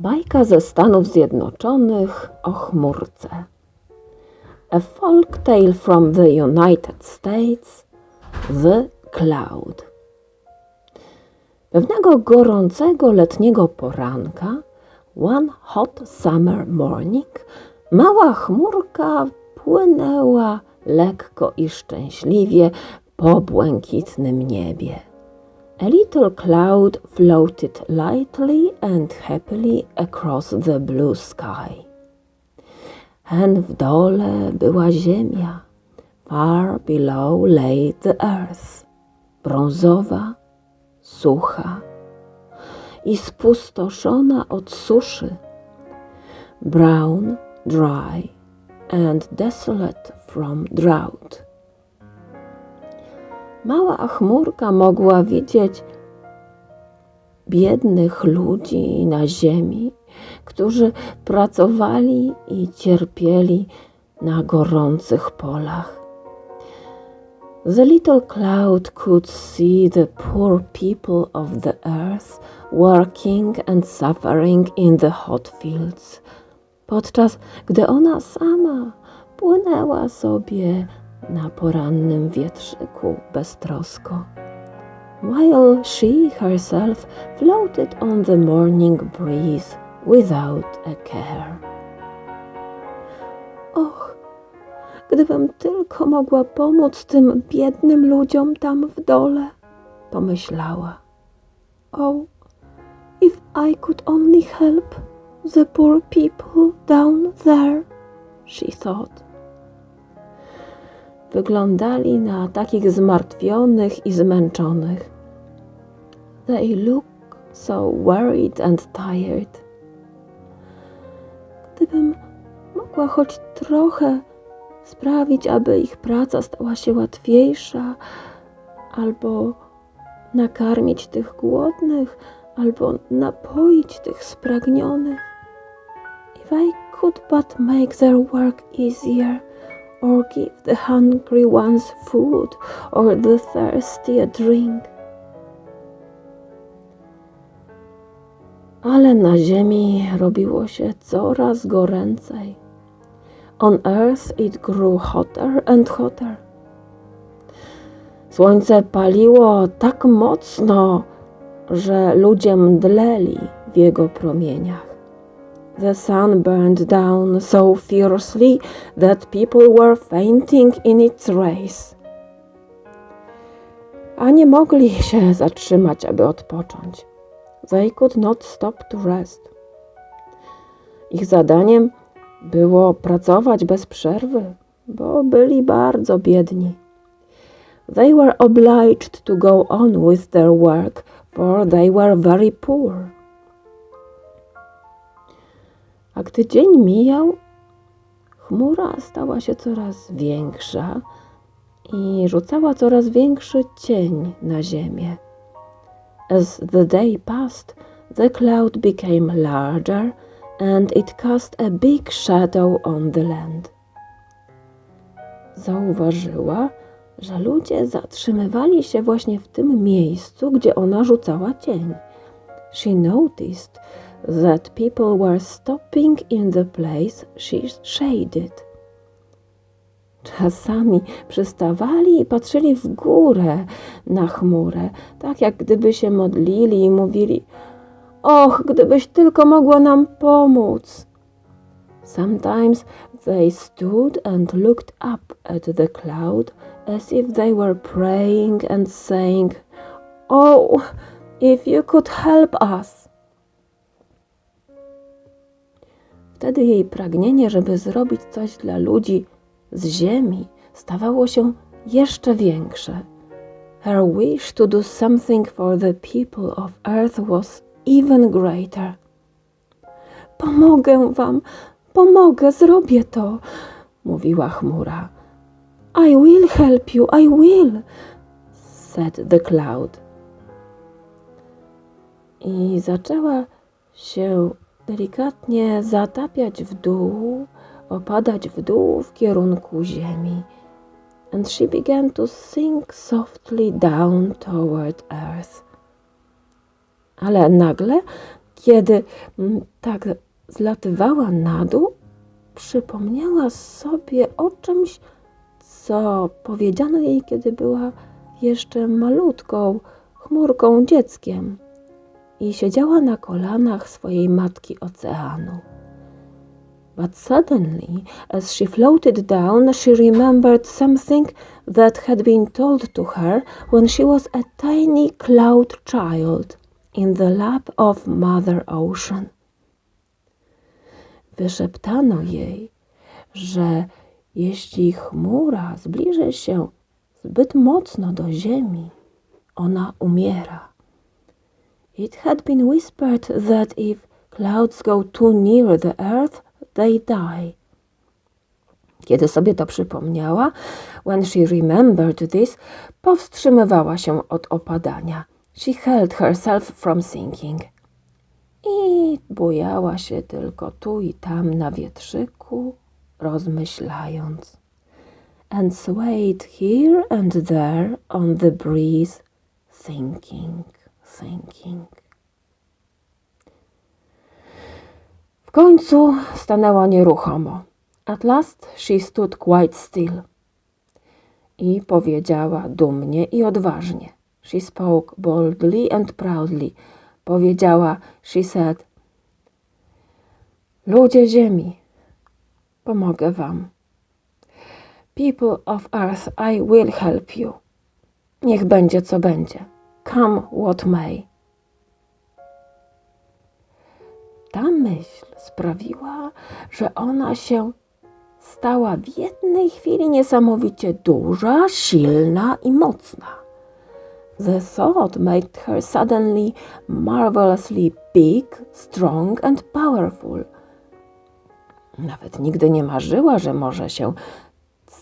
Bajka ze Stanów Zjednoczonych o chmurce. A folk tale from the United States. The Cloud. Pewnego gorącego letniego poranka, one hot summer morning, mała chmurka płynęła lekko i szczęśliwie po błękitnym niebie. A little cloud floated lightly and happily across the blue sky. Hen w dole była ziemia, far below lay the earth, brązowa, sucha i spustoszona od suszy, brown, dry and desolate from drought. Mała chmurka mogła widzieć biednych ludzi na ziemi, którzy pracowali i cierpieli na gorących polach. The little cloud could see the poor people of the earth working and suffering in the hot fields, podczas gdy ona sama płynęła sobie na porannym wietrzyku beztrosko. While she herself floated on the morning breeze without a care. Och, gdybym tylko mogła pomóc tym biednym ludziom tam w dole, pomyślała. Oh, if I could only help the poor people down there, she thought. Wyglądali na takich zmartwionych i zmęczonych. They look so worried and tired. Gdybym mogła choć trochę sprawić, aby ich praca stała się łatwiejsza, albo nakarmić tych głodnych, albo napoić tych spragnionych. If I could but make their work easier, or give the hungry ones food, or the thirsty a drink. Ale na ziemi robiło się coraz goręcej. On earth it grew hotter and hotter. Słońce paliło tak mocno, że ludzie mdleli w jego promieniach. The sun burned down so fiercely that people were fainting in its rays. A nie mogli się zatrzymać, aby odpocząć. They could not stop to rest. Ich zadaniem było pracować bez przerwy, bo byli bardzo biedni. They were obliged to go on with their work, for they were very poor. A gdy dzień mijał, chmura stała się coraz większa i rzucała coraz większy cień na ziemię. As the day passed, the cloud became larger and it cast a big shadow on the land. Zauważyła, że ludzie zatrzymywali się właśnie w tym miejscu, gdzie ona rzucała cień. She noticed that people were stopping in the place she shaded. Czasami przystawali i patrzyli w górę na chmurę, tak jak gdyby się modlili i mówili: Och, gdybyś tylko mogła nam pomóc. Sometimes they stood and looked up at the cloud as if they were praying and saying, Oh, if you could help us. Wtedy jej pragnienie, żeby zrobić coś dla ludzi z ziemi, stawało się jeszcze większe. Her wish to do something for the people of earth was even greater. Pomogę wam, pomogę, zrobię to, mówiła chmura. I will help you, I will, said the cloud. I zaczęła się delikatnie zatapiać w dół, opadać w dół w kierunku ziemi. And she began to sink softly down toward earth. Ale nagle Kiedy mm, tak zlatywała na dół, przypomniała sobie o czymś, co powiedziano jej, kiedy była jeszcze malutką, chmurką dzieckiem i siedziała na kolanach swojej matki oceanu. But suddenly, as she floated down, she remembered something that had been told to her when she was a tiny cloud child in the lap of Mother Ocean. Wyszeptano jej, że jeśli chmura zbliży się zbyt mocno do ziemi, ona umiera. It had been whispered that if clouds go too near the earth, they die. Kiedy sobie to przypomniała, when she remembered this, powstrzymywała się od opadania. She held herself from sinking. I bujała się tylko tu i tam na wietrzyku, rozmyślając. And swayed here and there on the breeze, thinking, thinking. W końcu stanęła nieruchomo. At last she stood quite still. I powiedziała dumnie i odważnie. She spoke boldly and proudly. Powiedziała, she said, Ludzie ziemi, pomogę wam. People of earth, I will help you. Niech będzie co będzie. Come what may. Ta myśl sprawiła, że ona się stała w jednej chwili niesamowicie duża, silna i mocna. The thought made her suddenly marvelously big, strong and powerful. Nawet nigdy nie marzyła, że może się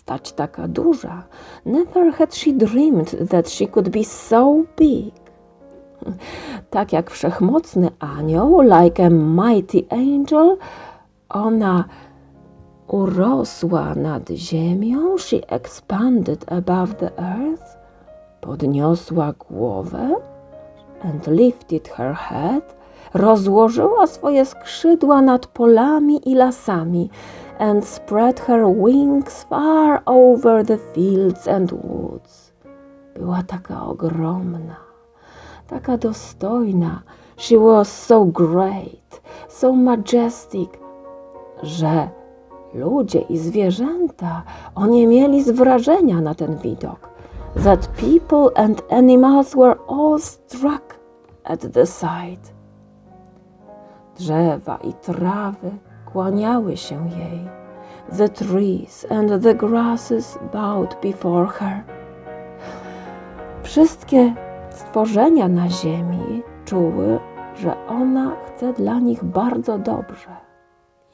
stać taka duża. Never had she dreamed that she could be so big. Tak jak wszechmocny anioł, like a mighty angel, ona urosła nad ziemią, she expanded above the earth, podniosła głowę and lifted her head, rozłożyła swoje skrzydła nad polami i lasami and spread her wings far over the fields and woods. Była taka ogromna, taka dostojna. She was so great, so majestic, że ludzie i zwierzęta oniemieli z wrażenia na ten widok. That people and animals were all struck at the sight. Drzewa i trawy kłaniały się jej. The trees and the grasses bowed before her. Wszystkie stworzenia na ziemi czuły, że ona chce dla nich bardzo dobrze.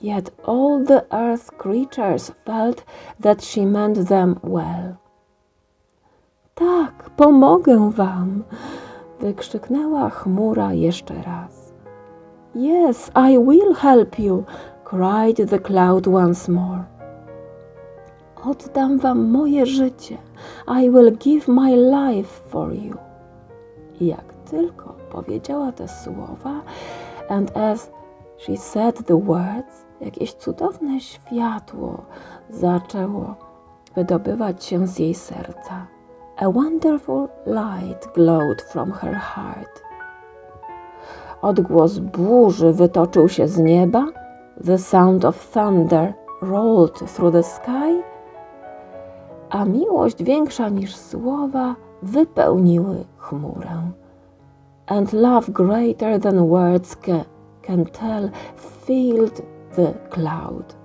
Yet all the earth creatures felt that she meant them well. Tak, pomogę wam! wykrzyknęła chmura jeszcze raz. Yes, I will help you, cried the cloud once more. Oddam wam moje życie. I will give my life for you. I jak tylko powiedziała te słowa, and as she said the words, jakieś cudowne światło zaczęło wydobywać się z jej serca. A wonderful light glowed from her heart. Odgłos burzy wytoczył się z nieba. The sound of thunder rolled through the sky. A miłość większa niż słowa wypełniły chmurę. And love greater than words ca can tell filled the cloud.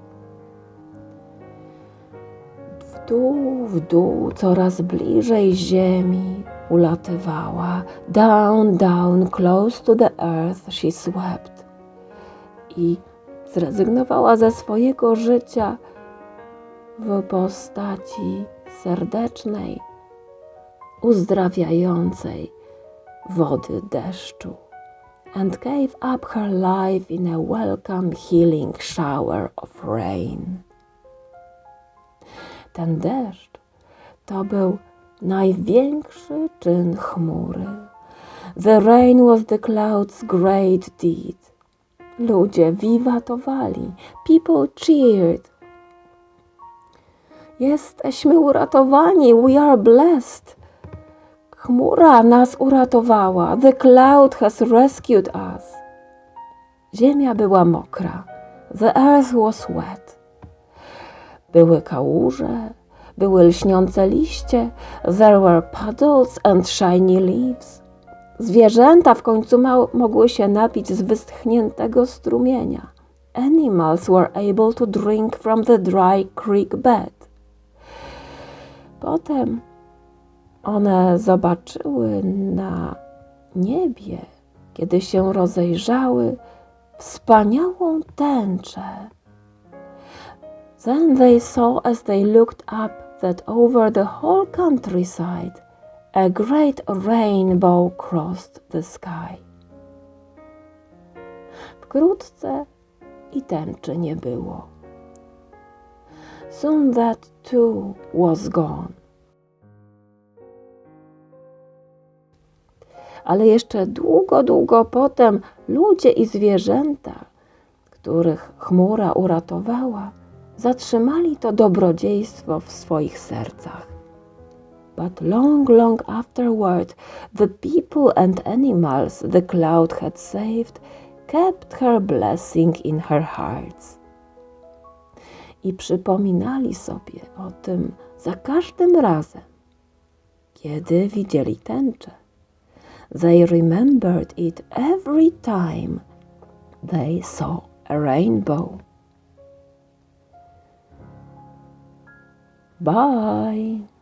W dół, w dół, coraz bliżej ziemi ulatywała. Down, down, close to the earth she swept. I zrezygnowała ze swojego życia w postaci serdecznej, uzdrawiającej wody deszczu. And gave up her life in a welcome healing shower of rain. Ten deszcz to był największy czyn chmury. The rain was the cloud's great deed. Ludzie wiwatowali. People cheered. Jesteśmy uratowani. We are blessed. Chmura nas uratowała. The cloud has rescued us. Ziemia była mokra. The earth was wet. Były kałuże, były lśniące liście. There were puddles and shiny leaves. Zwierzęta w końcu mogły się napić z wyschniętego strumienia. Animals were able to drink from the dry creek bed. Potem one zobaczyły na niebie, kiedy się rozejrzały, wspaniałą tęczę. Then they saw as they looked up that over the whole countryside a great rainbow crossed the sky. Wkrótce i tęczy nie było. Soon that too was gone. Ale jeszcze długo, długo potem ludzie i zwierzęta, których chmura uratowała, zatrzymali to dobrodziejstwo w swoich sercach. But long, long afterward, the people and animals the cloud had saved kept her blessing in her hearts. I przypominali sobie o tym za każdym razem, kiedy widzieli tęczę. They remembered it every time they saw a rainbow. Bye.